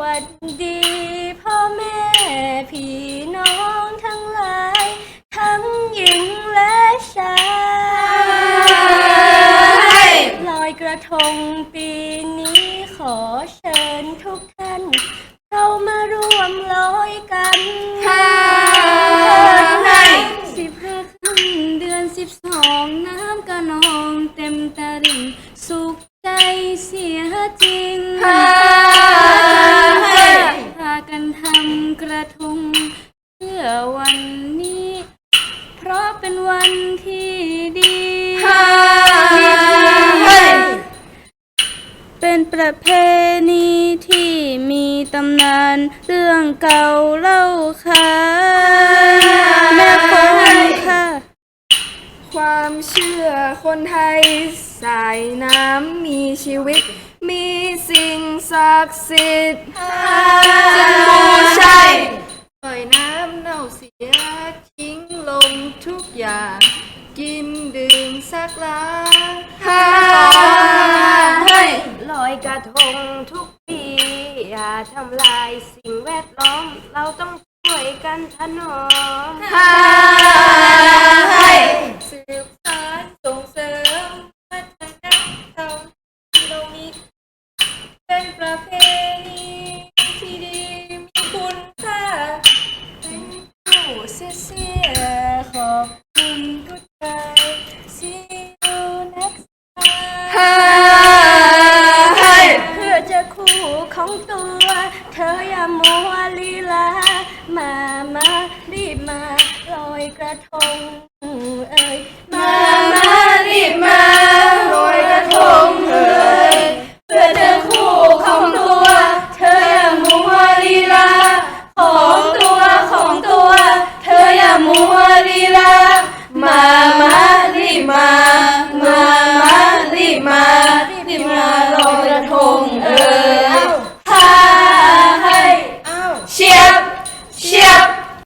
วัสดีพ่อแม่พี่น้องทั้งหลาย ทั้งหญิงและชายลอยกระทงปีนี้ขอเชิญทุกท่าน เข้ามาร่วมลอยกันค่ะสิบห้าค่ำเดือนสิองน้ำกระนองเต็มตะลิ่งสุขใจเสียจริง อวันนี้ เพราะเป็นวันที่ดีเป็นประเพณีที่มีตำนานเรื่องเก่าเล่าขานแม่คงค่ะ ความเชื่อคนไทย สายน้ำมีชีวิต มีสิ่งศักดิ์สิทธิ์ อย่างกินดื่มสักล้างฮ่าเฮ้ยลอยกระทงทุกปี อย่าทำลายสิ่งแวดล้อม เราต้องช่วยกันถนอมฮ่าเฮ้ยสืบสานส่งเสริมพัฒนธรรมที่เรามีเป็นประเพณีที่ดีมีคุณค่าเป็นผู้เสีย ใจ See you next time ฮ่าเฮ้ยเพื่อจะคู่ของตัว เธออย่ามัวลีลา มา มา รีบมาลอยกระทง